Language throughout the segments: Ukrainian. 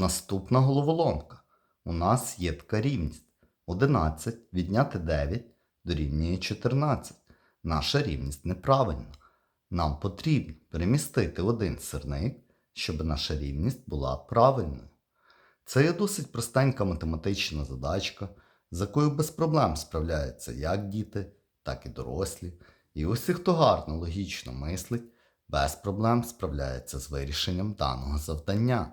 Наступна головоломка. У нас є така рівність. 11 відняти 9 дорівнює 14. Наша рівність неправильна. Нам потрібно перемістити один сирник, щоб наша рівність була правильною. Це є досить простенька математична задачка, з якою без проблем справляються як діти, так і дорослі. І усі, хто гарно логічно мислить, без проблем справляється з вирішенням даного завдання.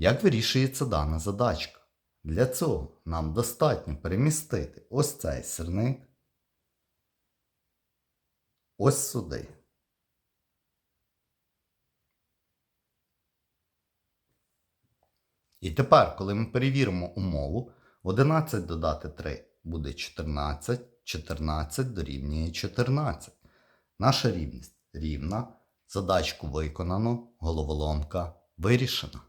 Як вирішується дана задачка? Для цього нам достатньо перемістити ось цей сирник ось сюди. І тепер, коли ми перевіримо умову, 11 додати 3 буде 14, 14 дорівнює 14. Наша рівність рівна. Задачку виконано, головоломка вирішена.